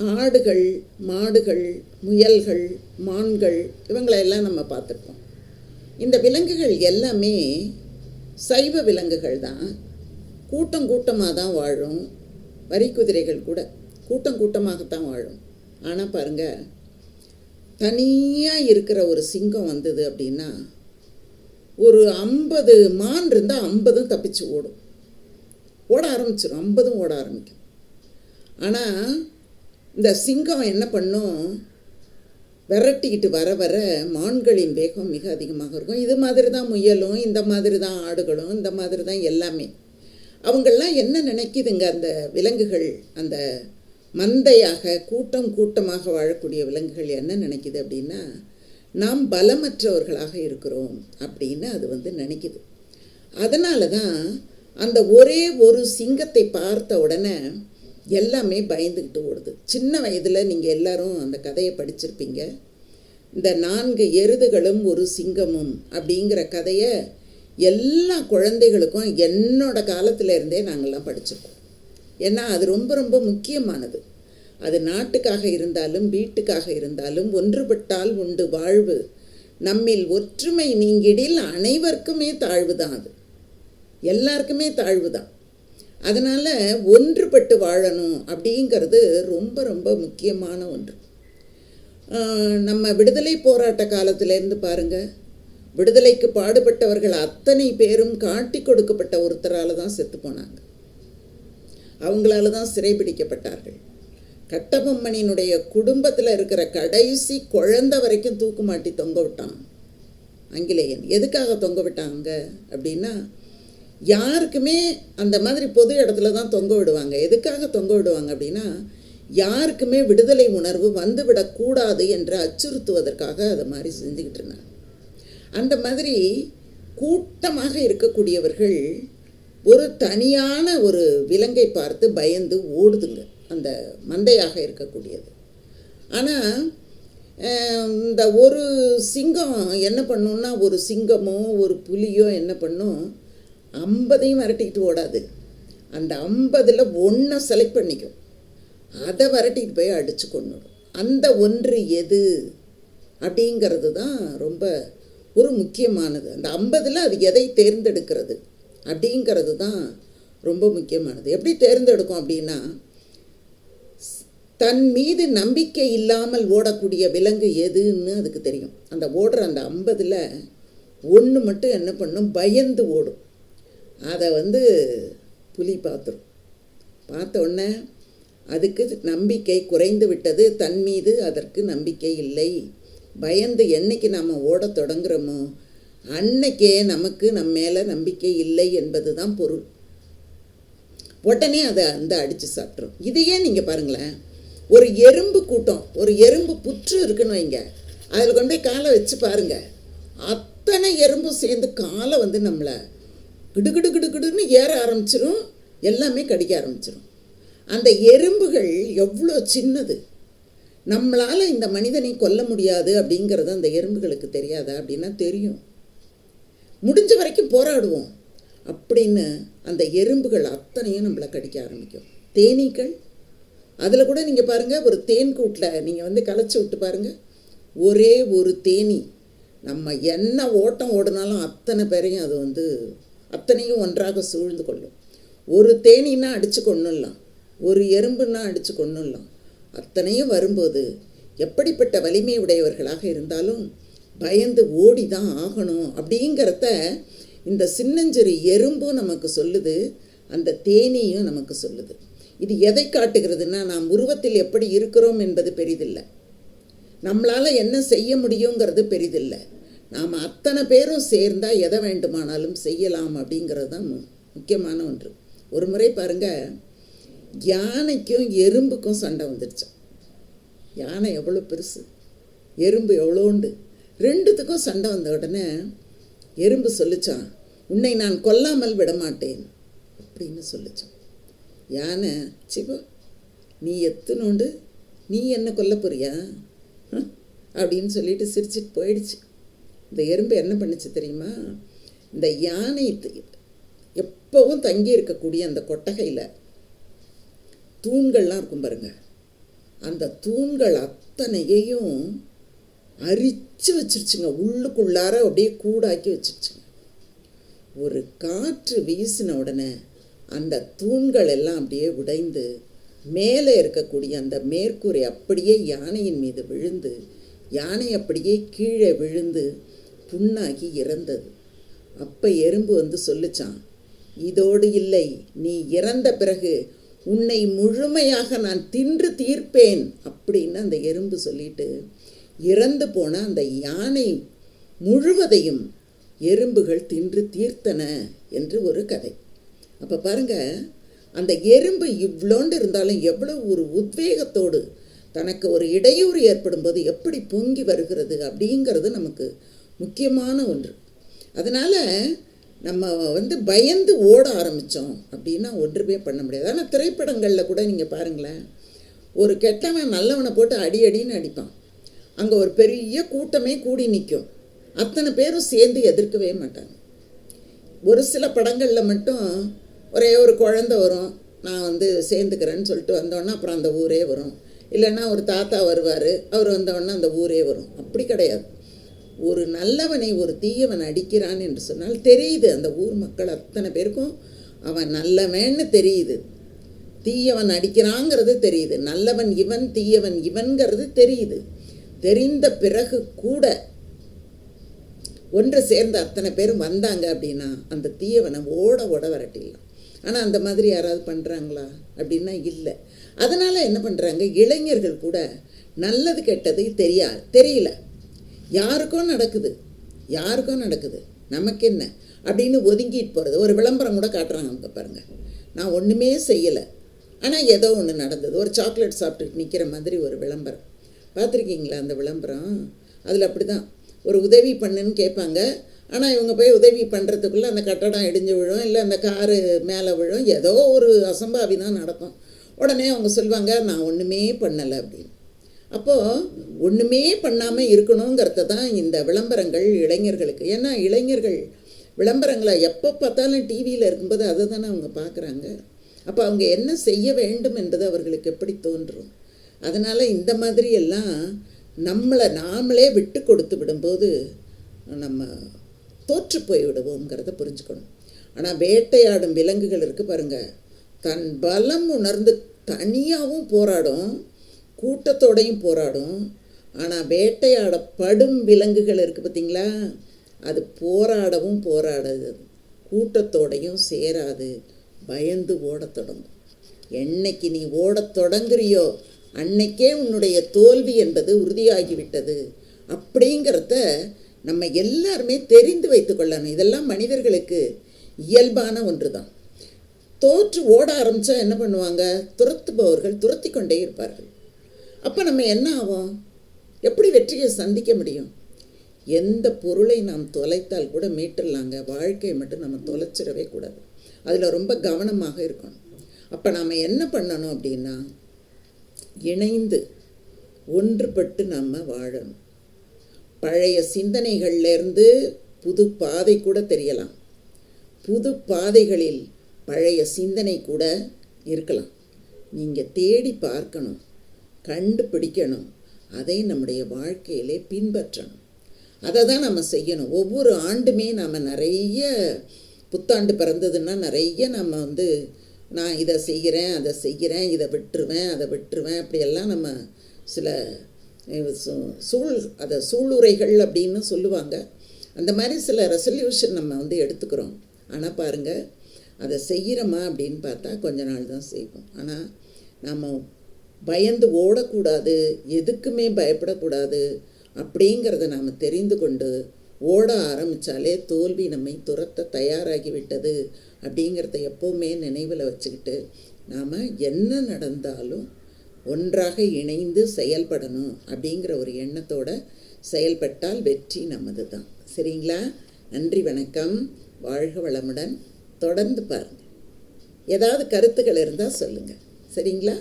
ஆடுகள் மாடுகள் முயல்கள் மான்கள் இவங்களையெல்லாம் நம்ம பார்த்துருக்கோம் இந்த விலங்குகள் எல்லாமே சைவ விலங்குகள் தான். கூட்டம் கூட்டமாக தான் வாழும். வரி குதிரைகள் கூட கூட்டம் கூட்டமாகத்தான் வாழும். ஆனால் பாருங்கள் தனியாக இருக்கிற ஒரு சிங்கம் வந்தது அப்படின்னா ஒரு ஐம்பது மான் இருந்தால் ஐம்பதும் தப்பிச்சு ஓடும். ஓட ஆரம்பிச்சிடும் ஐம்பதும் ஓட ஆரம்பிக்கும். ஆனால் இந்த சிங்கம் என்ன பண்ணும்? விரட்டிக்கிட்டு வர வர மான்களின் வேகம் மிக அதிகமாக இருக்கும். இது மாதிரி தான் முயலும் இந்த மாதிரி தான் ஆடுகளும் இந்த மாதிரி தான் எல்லாமே. அவங்கெல்லாம் என்ன நினைக்கிதுங்க அந்த விலங்குகள்? அந்த மந்தையாக கூட்டம் கூட்டமாக வாழக்கூடிய விலங்குகள் என்ன நினைக்குது அப்படின்னா நாம் பலமற்றவர்களாக இருக்கிறோம் அப்படின்னு அது வந்து நினைக்குது. அதனால தான் அந்த ஒரே ஒரு சிங்கத்தை பார்த்த உடனே எல்லாமே பயந்துக்கிட்டு ஓடுது. சின்ன வயதில் நீங்கள் எல்லாரும் அந்த கதையை படிச்சிருப்பீங்க. இந்த நான்கு எருதுகளும் ஒரு சிங்கமும் அப்படிங்கிற கதையை எல்லா குழந்தைகளுக்கும் என்னோட காலத்தில் இருந்தே நாங்கள்லாம் படிச்சிருக்கோம். ஏன்னா அது ரொம்ப ரொம்ப முக்கியமானது. அது நாட்டுக்காக இருந்தாலும் வீட்டுக்காக இருந்தாலும் ஒன்றுபட்டால் உண்டு வாழ்வு. நம்மில் ஒற்றுமை நீங்கிடில் அனைவருக்குமே தாழ்வு தான் அது. எல்லாருக்குமே தாழ்வு தான் அதனால் ஒன்றுபட்டு வாழணும் அப்படிங்கிறது ரொம்ப ரொம்ப முக்கியமான ஒன்று. நம்ம விடுதலை போராட்ட காலத்திலேருந்து பாருங்கள் விடுதலைக்கு பாடுபட்டவர்கள் அத்தனை பேரும் காட்டி கொடுக்கப்பட்ட ஒருத்தரால் தான் செத்து போனாங்க. அவங்களால தான் சிறைபிடிக்கப்பட்டார்கள் கட்டபொம்மனினுடைய குடும்பத்தில் இருக்கிற கடைசி குழந்தை வரைக்கும் தூக்கு மாட்டி தொங்க விட்டான். ஆங்கிலேயன். எதுக்காக தொங்க விட்டாங்க அப்படின்னா யாருக்குமே அந்த மாதிரி பொது இடத்துல தான் தொங்க விடுவாங்க. எதுக்காக தொங்க விடுவாங்க அப்படின்னா யாருக்குமே விடுதலை உணர்வு வந்துவிடக்கூடாது என்று அச்சுறுத்துவதற்காக அதை மாதிரி செஞ்சுக்கிட்டு இருந்தாங்க. அந்த மாதிரி கூட்டமாக இருக்கக்கூடியவர்கள் ஒரு தனியான ஒரு விலங்கை பார்த்து பயந்து ஓடுதுங்க. அந்த மந்தையாக இருக்கக்கூடியது. ஆனால் இந்த ஒரு சிங்கம் என்ன பண்ணுன்னா ஒரு சிங்கமோ ஒரு புலியோ என்ன பண்ணும் ஐம்பதையும் விரட்டிக்கிட்டு ஓடாது. அந்த ஐம்பதில் ஒன்றை செலக்ட் பண்ணிக்கும் அதை விரட்டிட்டு போய் அடித்து கொண்டுடும் அந்த ஒன்று எது? அப்படிங்கிறது தான் ரொம்ப ஒரு முக்கியமானது. அந்த ஐம்பதில் அது எதை தேர்ந்தெடுக்கிறது? அப்படிங்கிறது தான் ரொம்ப முக்கியமானது. எப்படி தேர்ந்தெடுக்கும் அப்படின்னா தன் மீது நம்பிக்கை இல்லாமல் ஓடக்கூடிய விலங்கு எதுன்னு அதுக்கு தெரியும். அந்த ஓடுற அந்த ஐம்பதில் ஒன்று மட்டும் என்ன பண்ணும்? பயந்து ஓடும். அதை வந்து புலி பார்த்துரும். பார்த்த உடனே அதுக்கு நம்பிக்கை குறைந்து விட்டது. தன் மீது அதற்கு நம்பிக்கை இல்லை. பயந்து என்னைக்கு நாம் ஓடத் தொடங்குறோமோ அன்னைக்கே நமக்கு நம்ம மேலே நம்பிக்கை இல்லை என்பது தான் பொருள். உடனே அதை அந்த அடித்து சாப்பிட்ரும் இதையே நீங்கள் பாருங்களேன் ஒரு எறும்பு கூட்டம் ஒரு எறும்பு புற்று இருக்குன்னு வைங்க. அதில் கொண்டு போய் காலை வச்சு பாருங்கள் அத்தனை எறும்பும் சேர்ந்து காலை வந்து நம்மளை கிடுகிடு கிடுகிடுன்னு ஏற ஆரம்பிச்சிரும் எல்லாமே கடிக்க ஆரம்பிச்சிரும். அந்த எறும்புகள் எவ்வளோ சின்னது? நம்மளால் இந்த மனிதனை கொல்ல முடியாது அப்படிங்கிறது அந்த எறும்புகளுக்கு தெரியாதா அப்படின்னா தெரியும். முடிஞ்ச வரைக்கும் போராடுவோம் அப்படின்னு அந்த எறும்புகள் அத்தனையும் நம்மளை கடிக்க ஆரம்பிக்கும். தேனீக்கள் அதில் கூட நீங்கள் பாருங்கள் ஒரு தேன் கூட்டில் நீங்கள் வந்து களைச்சி விட்டு பாருங்கள் ஒரே ஒரு தேனி. நம்ம என்ன ஓட்டம் ஓடினாலும் அத்தனை பேரையும் அது வந்து அத்தனையும் ஒன்றாக சூழ்ந்து கொள்ளும். ஒரு தேனீன்னா அடித்து கொண்டுடலாம் ஒரு எறும்புன்னா அடித்து கொண்டுடலாம் அத்தனையும் வரும்போது எப்படிப்பட்ட வலிமை உடையவர்களாக இருந்தாலும் பயந்து ஓடி தான் ஆகணும் அப்படிங்கிறத இந்த சின்னஞ்சிறு எறும்பும் நமக்கு சொல்லுது அந்த தேனியும் நமக்கு சொல்லுது. இது எதை காட்டுகிறதுனா நாம் உருவத்தில் எப்படி இருக்கிறோம் என்பது பெரிதில்லை. நம்மளால் என்ன செய்ய முடியுங்கிறது பெரிதில்லை. நாம் அத்தனை பேரும் சேர்ந்தால் எதை வேண்டுமானாலும் செய்யலாம் அப்படிங்கிறது தான் மு- முக்கியமான ஒன்று. ஒரு முறை பாருங்கள் யானைக்கும் எறும்புக்கும் சண்டை வந்துடுச்சு. யானை எவ்வளோ பெருசு எறும்பு எவ்வளோண்டு ரெண்டுத்துக்கும் சண்டை வந்த உடனே எறும்பு சொல்லிச்சான் உன்னை நான் கொல்லாமல் விடமாட்டேன் அப்படின்னு சொல்லிச்சான் யானை சிவா நீ எத்துனோண்டு நீ என்ன கொல்ல போறியா? அப்படின்னு சொல்லிட்டு சிரிச்சிட்டு போயிடுச்சு. இந்த எறும்பு என்ன பண்ணுச்சு தெரியுமா? இந்த யானை த- எப்பவும் தங்கி இருக்கக்கூடிய அந்த கொட்டகையில் தூண்கள்லாம் இருக்கும் பாருங்க. அந்த தூண்கள் அத்தனையையும் அரிச்சு வச்சிருச்சுங்க. உள்ளுக்குள்ளார அப்படியே கூடாக்கி வச்சிருச்சுங்க. ஒரு காற்று வீசின உடனே அந்த தூண்கள் எல்லாம் அப்படியே உடைந்து மேலே இருக்கக்கூடிய அந்த மேற்கூரை அப்படியே யானையின் மீது விழுந்து யானை அப்படியே கீழே விழுந்து புண்ணாகி இறந்தது. அப்போ எறும்பு வந்து சொல்லுச்சான் இதோடு இல்லை நீ இறந்த பிறகு உன்னை முழுமையாக நான் தின்று தீர்ப்பேன். அப்படின்னு அந்த எறும்பு சொல்லிட்டு இறந்து போன அந்த யானை முழுவதையும் எறும்புகள் தின்று தீர்த்தன என்று ஒரு கதை. அப்போ பாருங்க அந்த எறும்பு இவ்வளோண்டு இருந்தாலும் எவ்வளோ ஒரு உத்வேகத்தோடு தனக்கு ஒரு இடையூறு ஏற்படும் போது எப்படி பொங்கி வருகிறது அப்படிங்கிறது நமக்கு முக்கியமான ஒன்று. அதனால் நம்ம வந்து பயந்து ஓட ஆரம்பித்தோம் அப்படின்னா ஒன்றுமே பண்ண முடியாது. ஆனால் திரைப்படங்களில் கூட நீங்கள் பாருங்களேன் ஒரு கெட்டவன் நல்லவனை போட்டு அடி அடின்னு அடிப்பான். அங்கே ஒரு பெரிய கூட்டமே கூடி நிற்கும் அத்தனை பேரும் சேர்ந்து எதிர்க்கவே மாட்டாங்க. ஒரு சில படங்களில் மட்டும் ஒரே ஒரு குழந்த வரும் நான் வந்து சேர்ந்துக்கிறேன்னு சொல்லிட்டு வந்தோடனே அப்புறம் அந்த ஊரே வரும். இல்லைன்னா ஒரு தாத்தா வருவார் அவர் வந்தோடனே அந்த ஊரே வரும். அப்படி கிடையாது. ஒரு நல்லவனை ஒரு தீயவன் அடிக்கிறான் என்று சொன்னால் தெரியுது அந்த ஊர் மக்கள் அத்தனை பேருக்கும் அவன் நல்லவன்னு தெரியுது. தீயவன் அடிக்கிறாங்கிறது தெரியுது. நல்லவன் இவன் தீயவன் இவன்கிறது தெரியுது. தெரிந்த பிறகு கூட ஒன்று சேர்ந்த அத்தனை பேரும் வந்தாங்க அப்படின்னா அந்த தீயவனை ஓட ஓட வரட்டிடலாம். ஆனால் அந்த மாதிரி யாராவது பண்ணுறாங்களா அப்படின்னா இல்லை. அதனால் என்ன பண்ணுறாங்க இளைஞர்கள் கூட நல்லது கெட்டது தெரியா தெரியல. யாருக்கும் நடக்குது. யாருக்கும் நடக்குது. நமக்கு என்ன அப்படின்னு ஒதுங்கிட்டு போகிறது ஒரு விளம்பரம் கூட காட்டுறாங்க அங்கே பாருங்கள் நான் ஒன்றுமே செய்யலை. ஆனால் ஏதோ ஒன்று நடந்தது. ஒரு சாக்லேட் சாப்பிட்டுட்டு நிற்கிற மாதிரி ஒரு விளம்பரம். பார்த்துருக்கீங்களா அந்த விளம்பரம்? அதில் அப்படி தான் ஒரு உதவி பண்ணுன்னு கேட்பாங்க. ஆனால் இவங்க போய் உதவி பண்ணுறதுக்குள்ளே அந்த கட்டடம் இடிஞ்சு விழும். இல்லை அந்த காரு மேலே விழும். ஏதோ ஒரு அசம்பாவி தான் நடக்கும். உடனே அவங்க சொல்லுவாங்க நான் ஒன்றுமே பண்ணலை அப்படின்னு. அப்போது ஒன்றுமே பண்ணாமல் இருக்கணுங்கிறத தான் இந்த விளம்பரங்கள் இளைஞர்களுக்கு. ஏன்னா இளைஞர்கள் விளம்பரங்களை எப்போ பார்த்தாலும் டிவியில் இருக்கும்போது அதை தானே அவங்க பார்க்குறாங்க. அப்போ அவங்க என்ன செய்ய வேண்டும் என்பது அவர்களுக்கு எப்படி தோன்றும்? அதனால் இந்த மாதிரி எல்லாம் நம்மளை நாமளே விட்டு கொடுத்து விடும்போது நம்ம தோற்று போய் விடுவோங்கிறத புரிஞ்சுக்கணும். ஆனால் வேட்டையாடும் விலங்குகள் இருக்குது பாருங்கள் தன் பலம் உணர்ந்து தனியாகவும் போராடும். கூட்டத்தோடையும் போராடும். ஆனால் வேட்டையாடப்படும் விலங்குகள் இருக்குது பார்த்தீங்களா அது போராடவும் போராடாது. கூட்டத்தோடையும் சேராது. பயந்து ஓடத் தொடங்கும். என்னைக்கு நீ ஓடத் தொடங்குறியோ அன்னைக்கே உன்னுடைய தோல்வி என்பது உறுதியாகிவிட்டது. அப்படிங்கிறத நம்ம எல்லாருமே தெரிந்து வைத்துக்கொள்ளணும் இதெல்லாம் மனிதர்களுக்கு இயல்பான ஒன்று தான் தோற்று ஓட ஆரம்பித்தா என்ன பண்ணுவாங்க? துரத்துபவர்கள் துரத்தி கொண்டே இருப்பார்கள். அப்போ நம்ம என்ன ஆகும் எப்படி வெற்றியை சந்திக்க முடியும்? எந்த பொருளை நாம் தொலைத்தால் கூட மீட்டுடலாங்க வாழ்க்கையை மட்டும் நம்ம தொலைச்சிடவே கூடாது. அதில் ரொம்ப கவனமாக இருக்கணும். அப்போ நாம் என்ன பண்ணணும் அப்படின்னா இணைந்து ஒன்றுபட்டு நம்ம வாழணும். பழைய சிந்தனைகள்லேருந்து புது பாதை கூட தெரியலாம். புது பாதைகளில் பழைய சிந்தனை கூட இருக்கலாம். நீங்கள் தேடி பார்க்கணும். கண்டுபிடிக்கணும். அதை நம்முடைய வாழ்க்கையிலே பின்பற்றணும். அதை தான் நம்ம செய்யணும். ஒவ்வொரு ஆண்டுமே நம்ம நிறைய புத்தாண்டு பிறந்ததுன்னா நிறைய நம்ம வந்து நான் இதை செய்கிறேன் அதை செய்கிறேன் இதை விட்டுருவேன் அதை விட்டுருவேன் அப்படியெல்லாம் நம்ம சில சூழ் அதை சூளுரைகள் அப்படின்னு சொல்லுவாங்க. அந்த மாதிரி சில ரெசல்யூஷன் நம்ம வந்து எடுத்துக்கிறோம். ஆனால் பாருங்கள் அதை செய்கிறோமா அப்படின்னு பார்த்தா கொஞ்ச நாள் தான் செய்வோம். ஆனால் நம்ம பயந்து ஓடக்கூடாது எதுக்குமே பயப்படக்கூடாது அப்படிங்கிறத நாம் தெரிந்து கொண்டு ஓட ஆரம்பித்தாலே தோல்வி நம்மை துரத்த தயாராகிவிட்டது அப்படிங்கிறத எப்போவுமே நினைவில் வச்சுக்கிட்டு நாம் என்ன நடந்தாலும் ஒன்றாக இணைந்து செயல்படணும் அப்படிங்கிற ஒரு எண்ணத்தோடு செயல்பட்டால் வெற்றி நமது தான் சரிங்களா? நன்றி வணக்கம். வாழ்க வளமுடன். தொடர்ந்து பாருங்கள் ஏதாவது கருத்துக்கள் இருந்தால் சொல்லுங்கள் சரிங்களா?